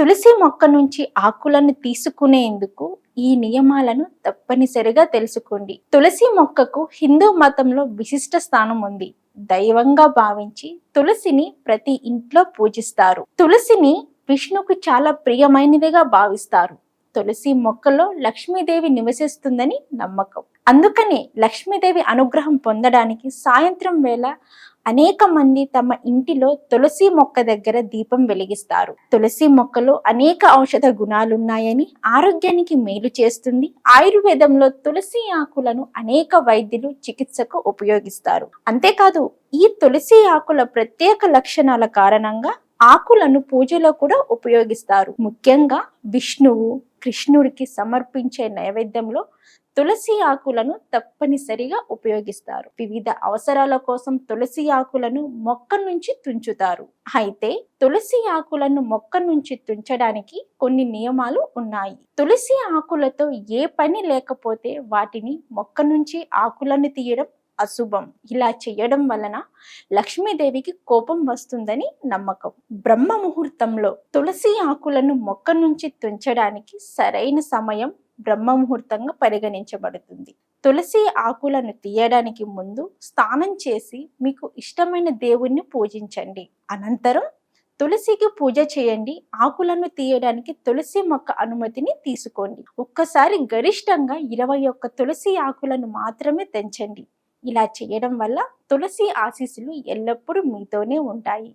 తులసి మొక్క నుంచి ఆకులను తీసుకునేందుకు ఈ నియమాలను తప్పనిసరిగా తెలుసుకోండి. తులసి మొక్కకు హిందూ మతంలో విశిష్ట స్థానం ఉంది. దైవంగా భావించి తులసిని ప్రతి ఇంట్లో పూజిస్తారు. తులసిని విష్ణుకు చాలా ప్రియమైనదిగా భావిస్తారు. తులసి మొక్కలో లక్ష్మీదేవి నివసిస్తుందని నమ్మకం. అందుకనే లక్ష్మీదేవి అనుగ్రహం పొందడానికి సాయంత్రం వేళ అనేక మంది తమ ఇంటిలో తులసి మొక్క దగ్గర దీపం వెలిగిస్తారు. తులసి మొక్కలో అనేక ఔషధ గుణాలున్నాయని ఆరోగ్యానికి మేలు చేస్తుంది. ఆయుర్వేదంలో తులసి ఆకులను అనేక వైద్యులు చికిత్సకు ఉపయోగిస్తారు. అంతేకాదు ఈ తులసి ఆకుల ప్రత్యేక లక్షణాల కారణంగా ఆకులను పూజలో కూడా ఉపయోగిస్తారు. ముఖ్యంగా విష్ణువు కృష్ణుడికి సమర్పించే నైవేద్యంలో తులసి ఆకులను తప్పనిసరిగా ఉపయోగిస్తారు. వివిధ అవసరాల కోసం తులసి ఆకులను మొక్క నుంచి తుంచుతారు. అయితే తులసి ఆకులను మొక్క నుంచి తుంచడానికి కొన్ని నియమాలు ఉన్నాయి. తులసి ఆకులతో ఏ పని లేకపోతే వాటిని మొక్క నుంచి ఆకులను తీయడం అశుభం. ఇలా చేయడం వలన లక్ష్మీదేవికి కోపం వస్తుందని నమ్మకం. బ్రహ్మ ముహూర్తంలో తులసి ఆకులను మొక్క నుంచి తుంచడానికి సరైన సమయం బ్రహ్మ ముహూర్తంగా పరిగణించబడుతుంది. తులసి ఆకులను తీయడానికి ముందు స్నానం చేసి మీకు ఇష్టమైన దేవుణ్ణి పూజించండి. అనంతరం తులసికి పూజ చేయండి. ఆకులను తీయడానికి తులసి మొక్క అనుమతిని తీసుకోండి. ఒక్కసారి గరిష్టంగా ఇరవై ఒక్క తులసి ఆకులను మాత్రమే తెంచండి. ఇలా చేయడం వల్ల తులసి ఆశీస్సులు ఎల్లప్పుడూ మీతోనే ఉంటాయి.